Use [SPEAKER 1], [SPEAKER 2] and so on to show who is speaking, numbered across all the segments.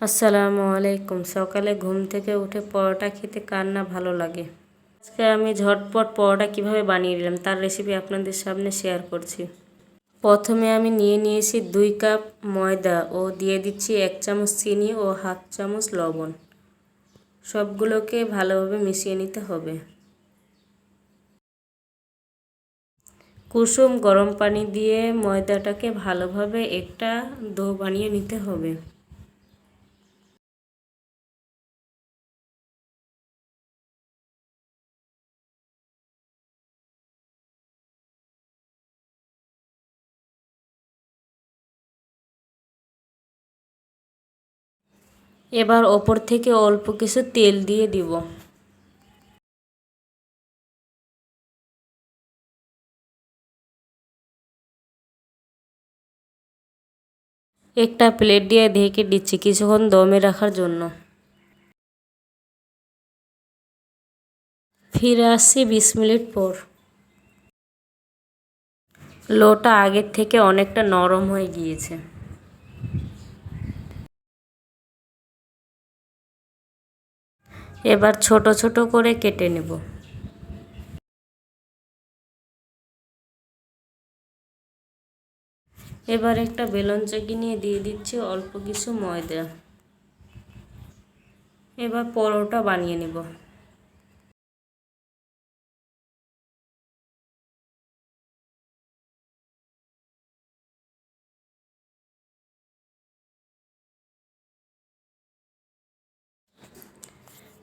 [SPEAKER 1] আসসালামু আলাইকুম। সকালে ঘুম থেকে উঠে পরোটা খেতে কার না ভালো লাগে? আজকে আমি ঝটপট পরোটা কীভাবে বানিয়ে নিলাম তার রেসিপি আপনাদের সামনে শেয়ার করছি। প্রথমে আমি নিয়ে নিয়েছি দুই কাপ ময়দা ও দিয়ে দিচ্ছি এক চামচ চিনি ও হাফ চামচ লবণ। সবগুলোকে ভালোভাবে মিশিয়ে নিতে হবে। কুসুম গরম পানি দিয়ে ময়দাটাকে ভালোভাবে একটা দো বানিয়ে নিতে হবে। এবার ওপর থেকে অল্প কিছু তেল দিয়ে দিব। একটা প্লেট দিয়ে ঢেকে দিচ্ছি কিছুক্ষণ দমে রাখার জন্য। ফিরে আসছি বিশ মিনিট পর। লোটা আগের থেকে অনেকটা নরম হয়ে গিয়েছে। এবার ছোট ছোট করে কেটে নেব। এবার একটা বেলন চাকি নিয়ে দিয়ে দিচ্ছি অল্প কিছু ময়দা। এবার পরোটা বানিয়ে নেব।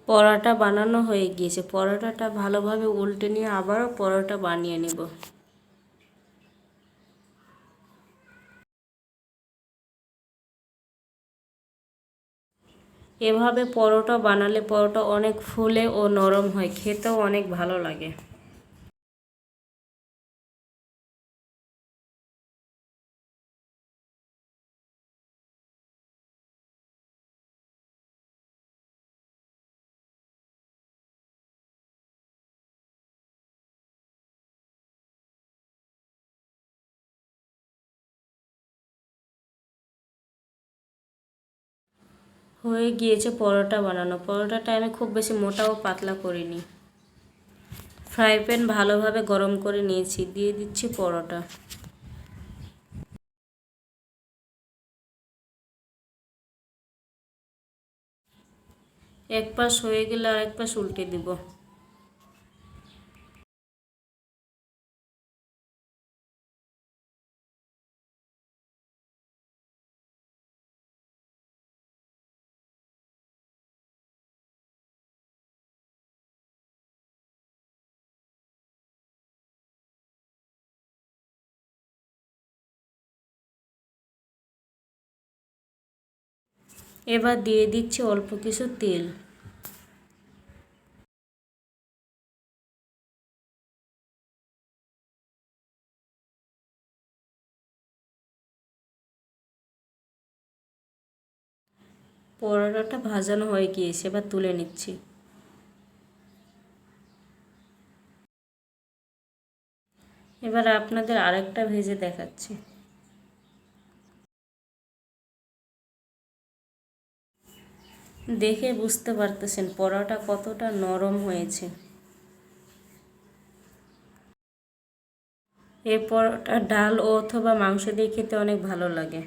[SPEAKER 1] পরোটা বানানো হয়ে গিয়েছে। পরোটাটা ভালোভাবে উল্টে নিয়ে আবারও পরোটা বানিয়ে নেব। এভাবে পরোটা বানালে পরোটা অনেক ফুলে ও নরম হয়, খেতেও অনেক ভালো লাগে। হয়ে গিয়েছে পরোটা বানানো। পরোটাটা আমি খুব বেশি মোটা ও পাতলা করিনি। ফ্রাই প্যান ভালোভাবে গরম করে নিয়েছি। দিয়ে দিচ্ছি পরোটা। এক পাশ হয়ে গেলে আর এক পাশ উল্টে দিব। এবার দিয়ে দিচ্ছি অল্প কিছু তেল। পরোটাটা ভাজানো হয়ে গিয়েছে, এবার তুলে নিচ্ছি। এবার আপনাদের আরেকটা ভেজে দেখাচ্ছি। দেখে বুঝতে পারতেছেন পরোটা কতটা নরম হয়েছে। এ পরোটা ডাল অথবা মাংস দিয়ে খেতে অনেক ভালো লাগে।